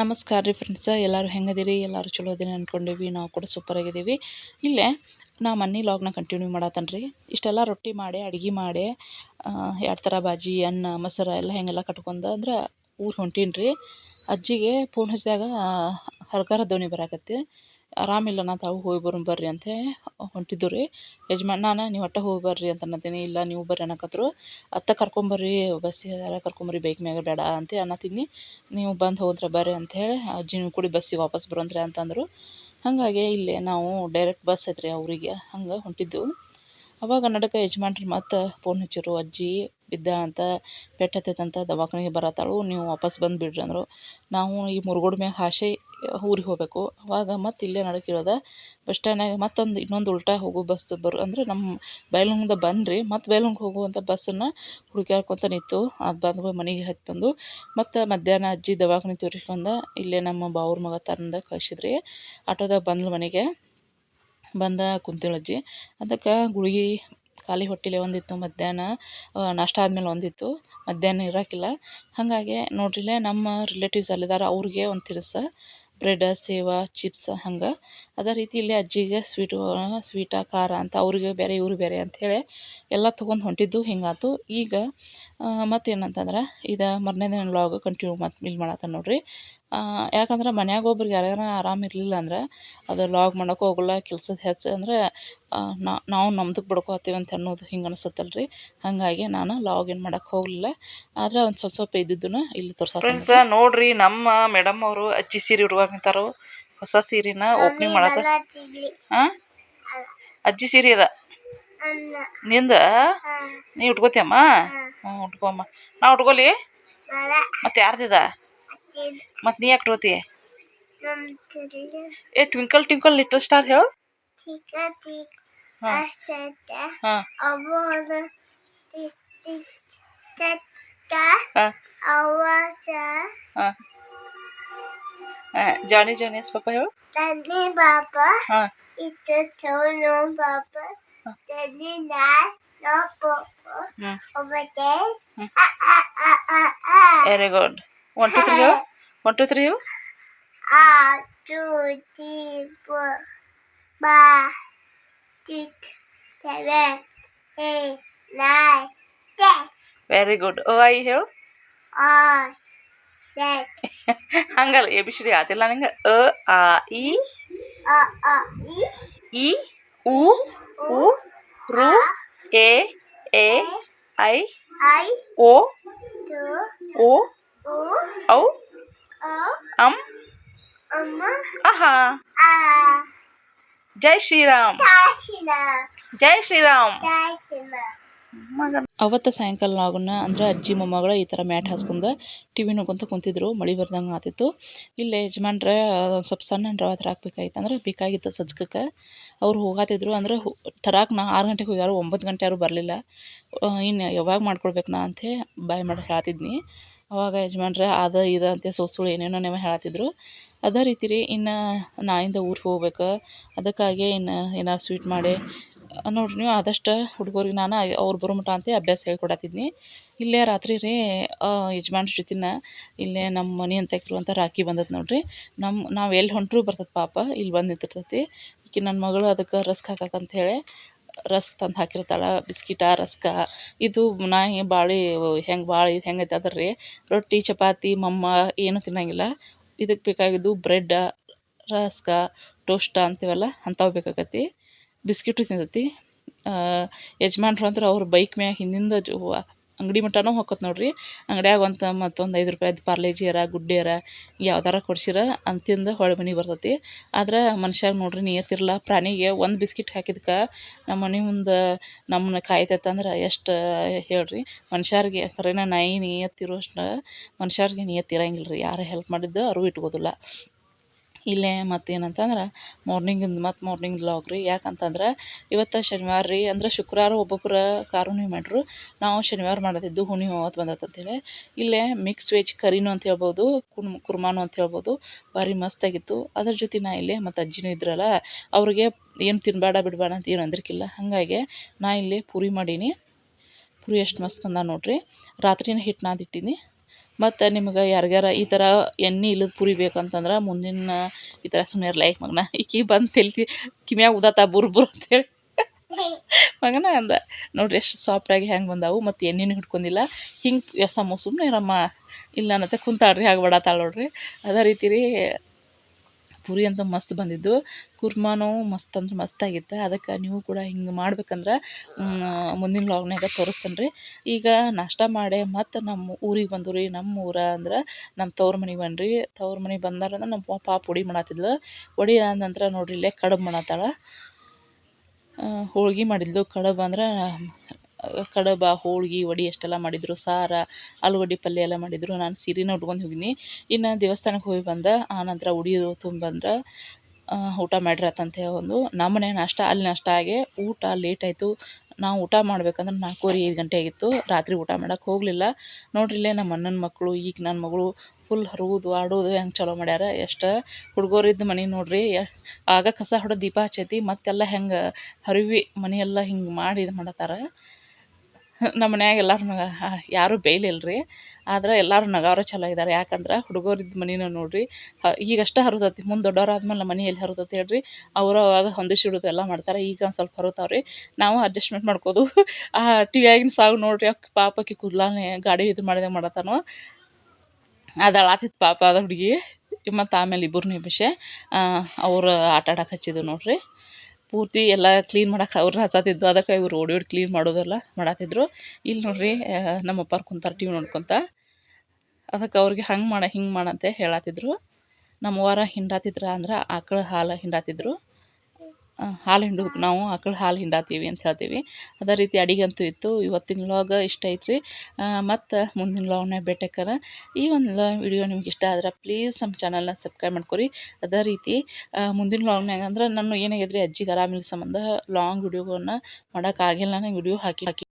ನಮಸ್ಕಾರ ರೀ ಫ್ರೆಂಡ್ಸ ಎಲ್ಲರೂ ಹೆಂಗದಿರಿ? ಎಲ್ಲರೂ ಚಲೋ ಅದೀನಿ ಅಂದ್ಕೊಂಡೀವಿ ನಾವು ಕೂಡ ಸೂಪರ್ ಆಗಿದ್ದೀವಿ. ಇಲ್ಲೇ ನಾ ಮನ್ನಿ ಲಾಗ್ನ ಕಂಟಿನ್ಯೂ ಮಾಡತ್ತನ್ರಿ ಇಷ್ಟೆಲ್ಲ ರೊಟ್ಟಿ ಮಾಡಿ, ಅಡ್ಗೆ ಮಾಡಿ ಎರಡು ಥರ ಬಾಜಿ, ಅನ್ನ, ಮೊಸರು ಎಲ್ಲ ಹೆಂಗೆಲ್ಲ ಕಟ್ಕೊಂಡು ಅಂದ್ರೆ ಊರು ಹೊಂಟೀನಿ ರೀ ಅಜ್ಜಿಗೆ ಫೋನ್ ಹಚ್ಚಿದಾಗ ಹರ್ಕಾರ ಧ್ವನಿ ಬರಾಕತ್ತಿ. ಆರಾಮಿಲ್ಲ ನಾ ತಾವು ಹೋಗಿ ಬರೋಣ ಬರ್ರಿ ಅಂತ ಹೊಂಟಿದ್ದು ರೀ. ಯಜಮಾನ್, ನಾನು ನೀವು ಒಟ್ಟು ಹೋಗಿ ಬರ್ರಿ ಅಂತ ಅನ್ನತ್ತೀನಿ. ಇಲ್ಲ, ನೀವು ಬರ್ರಿ ಅನ್ನಕತ್ರು. ಅತ್ತ ಕರ್ಕೊಂಬರ್ರಿ ಬಸ್ಸಿಗೆ ಕರ್ಕೊಂಬರ್ರಿ ಬೈಕ್ ಮ್ಯಾಗ ಬೇಡ ಅಂತ ಅನ್ನತ್ತೀನಿ. ನೀವು ಬಂದು ಹೋದ್ರೆ ಬರ್ರಿ ಅಂಥೇಳಿ ನೀವು ಕೂಡಿ ಬಸ್ಸಿಗೆ ವಾಪಸ್ ಬರೋಂದ್ರೆ ಅಂತಂದರು. ಹಾಗಾಗಿ ಇಲ್ಲೇ ನಾವು ಡೈರೆಕ್ಟ್ ಬಸ್ ಐತ್ರಿ ಅವರಿಗೆ, ಹಂಗೆ ಹೊಂಟಿದ್ದು ಅವಾಗ ನಡಕ ಯಜಮಾನ್ರು ಮತ್ತು ಫೋನ್ ಹಚ್ಚಿರು, ಅಜ್ಜಿ ಬಿದ್ದ ಅಂತ ಪೆಟ್ಟು ಹತ್ತೈತಂತ ದವಾಖಾನೆಗೆ ಬರತ್ತಾಳು. ನೀವು ವಾಪಸ್ ಬಂದು ಬಿಡ್ರಿ ಅಂದರು. ನಾವು ಈ ಮುರುಗೋಡು ಮ್ಯಾಗ ಹಾಸೆ ಊರಿಗೆ ಹೋಗಬೇಕು. ಅವಾಗ ಮತ್ತು ಇಲ್ಲೇ ನಡಕಿರೋದ ಬಸ್ ಸ್ಟ್ಯಾಂಡ್ನಾಗ ಮತ್ತೊಂದು ಇನ್ನೊಂದು ಉಲ್ಟಾ ಹೋಗೋ ಬಸ್ ಬರು, ಅಂದ್ರೆ ನಮ್ಮ ಬೈಲಹೊಂಗದ ಬನ್ನಿರಿ ಮತ್ತು ಬೈಲಹೊಂಗ ಹೋಗುವಂಥ ಬಸ್ಸನ್ನು ಹುಡುಕ್ಯಾಡ್ಕೊತ ನಿಂತು ಅದು ಬಂದು ಮನೆಗೆ ಹತ್ತಿ ಬಂದು ಮತ್ತು ಮಧ್ಯಾಹ್ನ ಅಜ್ಜಿ ದವಾಖಾನೆ ತೋರಿಸ್ಕೊಂಡ ಇಲ್ಲೇ ನಮ್ಮ ಬಾವ್ರ ಮಗ ತರಂದ ಕಳಿಸಿದ್ರಿ. ಆಟೋದಾಗ ಬಂದ್ಲು ಮನೆಗೆ. ಬಂದ ಕುಂತಿಳಜ್ಜಿ. ಅದಕ್ಕೆ ಗುಳಿಗೆ ಖಾಲಿ ಹೊಟ್ಟೆಲೆ ಒಂದಿತ್ತು, ಮಧ್ಯಾಹ್ನ ನಾಷ್ಟ ಆದ್ಮೇಲೆ ಒಂದಿತ್ತು, ಮಧ್ಯಾಹ್ನ ಇರಕ್ಕಿಲ್ಲ ಹಾಗಾಗಿ ನೋಡ್ರಿಲೆ ನಮ್ಮ ರಿಲೇಟಿವ್ಸ್ ಅಲ್ಲಿದ್ದಾರೆ ಅವ್ರಿಗೆ ಒಂದು ತಿರ್ಸ ಬ್ರೆಡ್ ಸೇವ ಚಿಪ್ಸ್ ಹಂಗೆ. ಅದೇ ರೀತಿ ಇಲ್ಲಿ ಅಜ್ಜಿಗೆ ಸ್ವೀಟು ಸ್ವೀಟ ಖಾರ ಅಂತ, ಅವ್ರಿಗೆ ಬೇರೆ ಇವ್ರಿಗೆ ಬೇರೆ ಅಂಥೇಳಿ ಎಲ್ಲ ತೊಗೊಂಡು ಹೊಂಟಿದ್ದು, ಹಿಂಗಾತು. ಈಗ ಮತ್ತೇನಂತಂದ್ರೆ, ಇದು ಮರನೇ ದಿನ ವ್ಲಾಗ್ ಕಂಟಿನ್ಯೂ ಮತ್ತೆ ಇಲ್ಲಿ ಮಾಡತ್ತ ನೋಡ್ರಿ. ಯಾಕಂದ್ರೆ ಮನ್ಯಾಗ ಒಬ್ರಿಗೆ ಯಾರ್ಯಾರ ಆರಾಮ ಇರಲಿಲ್ಲ ಅಂದ್ರೆ ಅದು ಲಾಗ್ ಮಾಡೋಕ್ಕೂ ಹೋಗಲ್ಲ ಕೆಲ್ಸದ ಹೆಚ್ಚು ಅಂದ್ರೆ ನಾವು ನಮ್ದಕ್ಕೆ ಬಡ್ಕೋತೀವಿ ಅಂತ ಅನ್ನೋದು ಹಿಂಗೆ ಅನಿಸುತ್ತಲ್ಲ ರೀ ಹಾಗಾಗಿ ನಾನು ಲಾಗ್ ಇನ್ ಮಾಡೋಕೆ ಹೋಗಲಿಲ್ಲ. ಆದ್ರೆ ಒಂದು ಸ್ವಲ್ಪ ಸ್ವಲ್ಪ ಇದ್ದಿದ್ದನ್ನು ಇಲ್ಲಿ ತೋರ್ಸ ಫ್ರೆಂಡ್ಸ ನೋಡ್ರಿ ನಮ್ಮ ಮೇಡಮ್ ಅವರು ಅಚ್ಚಿ ಸೀರೆ ನಿಂತಾರು. ಹೊಸ ಸೀರೆನ ಓಪನಿಂಗ್ ಮಾಡತ್ತ ಹಾಂ ಅಜ್ಜಿ ಸೀರೆ ಅದ. ನಿಂದ? ನೀ ಉಟ್ಕೋತಿಯಮ್ಮ? ಹ್ಞೂ ಉಟ್ಕೊಮ್ಮ ನಾ ಉಟ್ಕೋಲಿ? ಮತ್ತೆ ಯಾರ್ದಿದ? मत नहीं एक रोती है ए ट्विंकल ट्विंकल लिटिल स्टार है ठीक है ठीक। हाँ। हाँ। अब वो टिक टिक टिक टिक। आवाज़ हाँ।, हाँ। जाने जाने इस पापा है जाने पापा। हाँ। इतने छोड़ो पापा। जाने ना ना पापा। अब बच्चे very good One, two, three, ho. One, two, three, ho. A, ah, two, three, four, ba, six, seven, eight, nine, ten. Very good. O, I, ho. I, Z. Hangal, A, B, C, D, e, A, T, L, N, G, e, A, A, E. A, A, E. E, U, U, r A, e, A, I, I, O, O, ಔ? ಅಂ? ಆಹಾ. ಜೈ ಶ್ರೀರಾಮ್. ಜೈ ಶ್ರೀರಾಮ್. ಅವತ್ತು ಸಾಯಂಕಾಲ ನಾಗುನ ಅಂದ್ರೆ ಅಜ್ಜಿ ಮೊಮ್ಮಗಳು ಈ ಥರ mat ಹಾಸ್ಕೊಂಡು T V ನೋಡ್ಕೊಂತ ಕುಂತಿದ್ರು. ಮಳೆ ಬರ್ದಂಗೆ ಆತಿತ್ತು ಇಲ್ಲೇ ಯಜಮಾನ್ರೆ ಸ್ವಲ್ಪ ಸಣ್ಣ ರವೆ ತರಾಕ್ಬೇಕಾಯ್ತು ಅಂದ್ರೆ ಬೇಕಾಗಿತ್ತು ಸಜ್ಜಕಕ್ಕೆ ಅವ್ರು ಹೋಗಾತಿದ್ರು. ಅಂದ್ರೆ ತರಾಕ್ ನಾ ಆರು ಗಂಟೆಗೆ ಹೋಗ್ಯಾರು. ಒಂಬತ್ತು ಗಂಟೆ ಯಾರು ಬರಲಿಲ್ಲ. ಇನ್ನು ಯಾವಾಗ ಮಾಡ್ಕೊಡ್ಬೇಕು ನಾ ಅಂತ ಬಾಯ್ ಮಾಡಿ ಹೇಳತ್ತಿದ್ನಿ ಅವಾಗ ಯಜಮಾನ್ರೆ, ಅದ, ಇದು ಅಂತ ಸುಳ್ಳು ಸುಳ್ಳು ಏನೇನೋ ನೀವು ಹೇಳತ್ತಿದ್ರು ಅದೇ ರೀತಿ ರೀ, ಇನ್ನು ನಾಯಿಂದ ಊರಿಗೆ ಹೋಗ್ಬೇಕು. ಅದಕ್ಕಾಗಿ ಇನ್ನು ಏನಾರು ಸ್ವೀಟ್ ಮಾಡಿ. ನೋಡಿರಿ ನೀವು ಆದಷ್ಟು ಹುಡುಗರಿಗೆ ನಾನು ಅವ್ರು ಬರೋ ಮಟ ಅಂತ ಅಭ್ಯಾಸ ಹೇಳ್ಕೊಡತ್ತಿದ್ನಿ ಇಲ್ಲೇ ರಾತ್ರಿ ರೀ ಯಜಮಾನ್ರ ಜೊತೆನ ಇಲ್ಲೇ ನಮ್ಮ ಮನೆ ಅಂತ ಇರುವಂಥ ರಾಖಿ ಬಂದದ್ದು ನೋಡಿರಿ. ನಮ್ಮ ನಾವು ಎಲ್ಲಿ ಹೊಂಟರು ಬರ್ತದೆ ಪಾಪ ಇಲ್ಲಿ ಬಂದು ನಿಂತಿರ್ತೈತಿ. ಈಕೆ ನನ್ನ ಮಗಳು ಅದಕ್ಕೆ ರಸ್ಕ್ ಹಾಕಕ್ಕಂತ ಹೇಳಿ ರಸ್ಕ್ ತಂದು ಹಾಕಿರ್ತಾಳೆ, ಬಿಸ್ಕಿಟ, ರಸ್ಕ. ಇದು ನಾಯಿ ಭಾಳ ಹೆಂಗೆ ಭಾಳ ಇದು ಹೆಂಗೈತೆ ಅಂದ್ರೆ ರೀ, ರೊಟ್ಟಿ, ಚಪಾತಿ, ಮಮ್ಮ ಏನೂ ತಿನ್ನಂಗಿಲ್ಲ. ಇದಕ್ಕೆ ಬೇಕಾಗಿದ್ದು ಬ್ರೆಡ್ಡ ರಸ್ಕ, ಟೋಸ್ಟ ಅಂತೀವಲ್ಲ ಅಂಥವು ಬೇಕಾಗತ್ತೆ ಬಿಸ್ಕಿಟು ತಿಂತೈತಿ. ಯಜಮಾನ್ರು ಅಂದ್ರೆ ಅವ್ರ ಬೈಕ್ ಮ್ಯಾಗ ಹಿಂದಿಂದ ಅಂಗಡಿ ಮಟ್ಟನೂ ಹೊಕ್ಕತ್ ನೋಡಿರಿ. ಅಂಗಡ್ಯಾಗ ಒಂದು ಮತ್ತೊಂದು ಐದು ರೂಪಾಯ್ದು ಪಾರ್ಲೇಜಿಯರ ಗುಡ್ಡಿಯರ ಯಾವ್ದಾರ ಕೊಡ್ಸಿರ ಅಂತಿಂದ ಹೊಳೆ ಮನೆ ಬರ್ತೈತಿ. ಆದ್ರೆ ಮನುಷ್ಯಾಗ ನೋಡಿರಿ ನಿಯತ್ತಿರಲ್ಲ ಪ್ರಾಣಿಗೆ ಒಂದು ಬಿಸ್ಕಿಟ್ ಹಾಕಿದ್ಕೆ ನಮ್ಮ ಮನೆ ಮುಂದೆ ನಮ್ಮನ್ನ ಕಾಯ್ತೈತಂದ್ರೆ ಎಷ್ಟು ಹೇಳ್ರಿ. ಮನುಷ್ಯರಿಗೆ ಖರೇನ ನಾಯಿ ನಿಯತ್ತಿರುವಷ್ಟು ಮನುಷ್ಯರಿಗೆ ನಿಯತ್ತು ಇರಂಗಿಲ್ಲ ರೀ ಯಾರು ಹೆಲ್ಪ್ ಮಾಡಿದ್ದು ಅರಿವು ಇಟ್ಕೋದಿಲ್ಲ. ಇಲ್ಲೇ ಮತ್ತು ಏನಂತಂದ್ರೆ ಮಾರ್ನಿಂಗಿಂದ ಮತ್ತು ಮಾರ್ನಿಂಗ್ ಲಾಗ್ ರೀ. ಯಾಕಂತಂದ್ರೆ ಇವತ್ತು ಶನಿವಾರ ರೀ. ಅಂದ್ರೆ ಶುಕ್ರವಾರ ಒಬ್ಬೊಬ್ರು ಕಾರು ಹುಣ್ಣಿಮೆ ಮಾಡ್ರು. ನಾವು ಶನಿವಾರ ಮಾಡೋದಿದ್ದು ಹುಣ್ಣಿಮೆ ಅವತ್ತು ಬಂದತ್ತೆ ಅಂತೇಳಿ ಇಲ್ಲೇ ಮಿಕ್ಸ್ ವೆಜ್ ಕರಿನೂ ಅಂತ ಹೇಳ್ಬೋದು, ಕುರ್ಮ್, ಕುರ್ಮಾನು ಅಂತ ಹೇಳ್ಬೋದು. ಭಾರಿ ಮಸ್ತಾಗಿತ್ತು ಅದ್ರ ಜೊತೆ ನಾ ಇಲ್ಲೇ ಮತ್ತು ಅಜ್ಜಿನೂ ಇದ್ರಲ್ಲ, ಅವ್ರಿಗೆ ಏನು ತಿನ್ಬೇಡ ಬಿಡಬೇಡ ಅಂತ ಏನು ಅಂದಿರಕಿಲ್ಲ. ಹಾಗಾಗಿ ನಾ ಇಲ್ಲಿ ಪೂರಿ ಮಾಡೀನಿ. ಪೂರಿ ಎಷ್ಟು ಮಸ್ತ್ ಬಂದ ನೋಡಿರಿ. ರಾತ್ರಿನ ಹಿಟ್ಟು ನಾದಿಟ್ಟೀನಿ ಮತ್ತು ನಿಮ್ಗೆ ಯಾರಿಗಾರ ಈ ಥರ ಎಣ್ಣೆ ಇಲ್ಲದ ಪುರಿ ಬೇಕಂತಂದ್ರೆ ಮುಂದಿನ ಈ ಥರ ಸುಮ್ಮನೆ ಲೈಕ್ ಮಗನ ಈಕಿ ಬಂದು ತೆಲ್ತಿ ಕಿಮ್ಯಾಗ ಉದಾತ ಬುರು ಬುರ್ ಅಂತೇಳಿ ಮಗನ ಅಂದ ನೋಡ್ರಿ ಎಷ್ಟು ಸಾಫ್ಟಾಗಿ ಹೆಂಗೆ ಬಂದಾವು ಮತ್ತು ಎಣ್ಣೆನೂ ಹಿಡ್ಕೊಂಡಿಲ್ಲ. ಹಿಂಗೆ ಎಸಮ್ಮ ಸುಮ್ಮನೆ ಇರಮ್ಮ ಇಲ್ಲ ಅನ್ನತ್ತೆ ಕುಂತಾಳ್ರಿ ಹಾಗೆ ಬಡತಾಳ ನೋಡ್ರಿ. ಅದೇ ರೀತಿ ರೀ ಪುರಿ ಅಂತ ಮಸ್ತ್ ಬಂದಿದ್ದು. ಕುರ್ಮಾನು ಮಸ್ತ್ ಅಂದ್ರೆ ಮಸ್ತ್ ಆಗಿತ್ತು. ಅದಕ್ಕೆ ನೀವು ಕೂಡ ಹಿಂಗೆ ಮಾಡ್ಬೇಕಂದ್ರೆ ಮುಂದಿನ ವ್ಲಾಗ್ನಾಗ ತೋರಿಸ್ತೇನೆ ರೀ. ಈಗ ನಾಷ್ಟ ಮಾಡಿ ಮತ್ತು ನಮ್ಮ ಊರಿಗೆ ಬಂದು ರೀ. ನಮ್ಮ ಊರ ಅಂದ್ರೆ ನಮ್ಮ ತವ್ರ ಮನೆಗೆ ಬನ್ರಿ ತವ್ರ ಮನೆ ಬಂದಾರ ನಮ್ಮ ಪಾಪ ಪುಡಿ ಮಾಡತ್ತಿದ್ಲು ಪುಡಿ ಆದ ನಂತರ ನೋಡ್ರಿ ಇಲ್ಲೇ ಕಡುಬು ಮಾಡತ್ತಾಳ ಹೋಳ್ಗೆ ಮಾಡಿದ್ಲು. ಕಡುಬು ಅಂದ್ರೆ ಕಡುಬ, ಹೋಳ್ಗೆ, ವಡಿ ಅಷ್ಟೆಲ್ಲ ಮಾಡಿದರು, ಸಾರ, ಆಲೂಗಡ್ಡೆ ಪಲ್ಯ ಎಲ್ಲ ಮಾಡಿದರು, ನಾನು ಸೀರೆನ ಉಟ್ಕೊಂಡು ಹೋಗಿನಿ. ಇನ್ನು ದೇವಸ್ಥಾನಕ್ಕೆ ಹೋಗಿ ಬಂದ ಆನಂತರ ಉಡಿ ತುಂಬಂದ್ರೆ ಊಟ ಮಾಡ್ರಿ ಆತಂತ ಒಂದು. ನಮ್ಮ ಮನೆ ನಾಷ್ಟ, ಅಲ್ಲಿ ನಾಷ್ಟ ಆಗಿ ಊಟ ಲೇಟ್ ಆಯಿತು. ನಾವು ಊಟ ಮಾಡ್ಬೇಕಂದ್ರೆ ನಾಲ್ಕೂವರೆ ಐದು ಗಂಟೆ ಆಗಿತ್ತು. ರಾತ್ರಿ ಊಟ ಮಾಡಕ್ಕೆ ಹೋಗಲಿಲ್ಲ. ನೋಡ್ರಿ ಇಲ್ಲೇ ನಮ್ಮ ಅಣ್ಣನ ಮಕ್ಕಳು ಈಗ ನನ್ನ ಮಗಳು ಫುಲ್ ಹರುವುದು ಆಡೋದು ಹೆಂಗೆ ಚಲೋ ಮಾಡ್ಯಾರ, ಎಷ್ಟು ಹುಡುಗರಿದ್ದು ಮನೆ ನೋಡ್ರಿ. ಆಗ ಕಸ ಹೊಡೆದು ದೀಪ ಹಚ್ಚೈತಿ, ಮತ್ತೆಲ್ಲ ಹೆಂಗೆ ಹರಿವಿ ಮನೆಯೆಲ್ಲ ಹಿಂಗೆ ಮಾಡಿ ಇದು ಮಾಡತ್ತಾರ ನಮ್ಮ ಮನ್ಯಾಗ ಎಲ್ಲರೂ ನಗ ಯಾರೂ ಬೇಯ್ಲಿಲ್ಲ ರೀ ಆದ್ರೆ ಎಲ್ಲರೂ ನಗಾವ್ರ ಚಲೋ ಇದ್ದಾರೆ ಯಾಕಂದ್ರೆ ಹುಡುಗರಿದ್ದ ಮನೆನ ನೋಡ್ರಿ ಈಗಷ್ಟೇ ಹರಿದತಿ. ಮುಂದೆ ದೊಡ್ಡವ್ರು ಆದ್ಮೇಲೆ ನಮ್ಮ ಮನೆ ಎಲ್ಲಿ ಹರಿದತಿ ಹೇಳ್ರಿ. ಅವರು ಅವಾಗ ಹೊಂದಿಸಿಡೋದು ಎಲ್ಲ ಮಾಡ್ತಾರೆ. ಈಗ ಒಂದು ಸ್ವಲ್ಪ ಹರಿತಾವ್ರಿ ರೀ ನಾವು ಅಡ್ಜಸ್ಟ್ಮೆಂಟ್ ಮಾಡ್ಕೋದು. ಆ, ಟಿ ಆಗಿನ ಸಾವು ನೋಡಿರಿ. ಅಕ್ಕ ಪಾಪಕ್ಕೆ ಕೂದ್ಲಾನೆ ಗಾಡಿ ಇದು ಮಾಡಿದಾಗ ಮಾಡತ್ತಾನು. ಅದು ಅಳಾತಿತ್ತು ಪಾಪ ಅದ ಹುಡುಗಿ. ಮತ್ತು ಆಮೇಲೆ ಇಬ್ಬರನ್ನೂ ನಿಮಿಷ ಅವರು ಆಟ ಆಡಕ್ಕೆ ಹಚ್ಚಿದ್ದು ನೋಡ್ರಿ. ಪೂರ್ತಿ ಎಲ್ಲ ಕ್ಲೀನ್ ಮಾಡಕ್ಕೆ ಅವ್ರನ್ನ ಹಚ್ಚಾತಿದ್ದು ಅದಕ್ಕೆ ಇವ್ರು ಓಡಿ ಓಡಿ ಕ್ಲೀನ್ ಮಾಡೋದೆಲ್ಲ ಮಾಡತ್ತಿದ್ರು ಇಲ್ಲಿ ನೋಡ್ರಿ ನಮ್ಮ ಅಪ್ಪಾರು ಕುಂತಾರೆ ಟಿವಿ ನೋಡ್ಕೊತ. ಅದಕ್ಕೆ ಅವ್ರಿಗೆ ಹಂಗೆ ಮಾಡ, ಹಿಂಗೆ ಮಾಡಂತೆ ಹೇಳತ್ತಿದ್ರು ನಮ್ಮವ್ವಾರ ಹಿಂಡಾತಿದ್ರ ಅಂದ್ರೆ ಆಕಳ ಹಾಲು ಹಿಂಡಾತಿದ್ರು. ಹಾಲು ಹಿಂಡೋದಕ್ಕೆ ನಾವು ಆಕಳ ಹಾಲು ಹಿಂಡಾತೀವಿ ಅಂತ ಹೇಳ್ತೀವಿ. ಅದೇ ರೀತಿ ಅಡಿಗೆ ಅಂತೂ ಇತ್ತು. ಇವತ್ತಿನ ವ್ಲಾಗ್ ಇಷ್ಟ ಐತ್ರಿ. ಮತ್ತು ಮುಂದಿನ ವ್ಲಾಗ್ನಾಗ ಭೇಟಿಯಾಕರ ಈ ಒಂದು ವಿಡಿಯೋ ನಿಮ್ಗೆ ಇಷ್ಟ ಆದ್ರೆ ಪ್ಲೀಸ್ ನಮ್ಮ ಚಾನಲ್ನ ಸಬ್ಸ್ಕ್ರೈಬ್ ಮಾಡ್ಕೊರಿ. ಅದೇ ರೀತಿ ಮುಂದಿನ ವ್ಲಾಗ್ನಾಗ ಅಂದ್ರೆ ನಾನು ಏನಾಗಿದ್ರಿ ಅಜ್ಜಿಗೆ ಆರಾಮಿಲ್ಲ ಸಂಬಂಧ ಲಾಂಗ್ ವಿಡಿಯೋಗಳನ್ನ ಮಾಡೋಕ್ಕಾಗಿಲ್ಲ ನಾನು ವಿಡಿಯೋ ಹಾಕಿ ಹಾಕಿ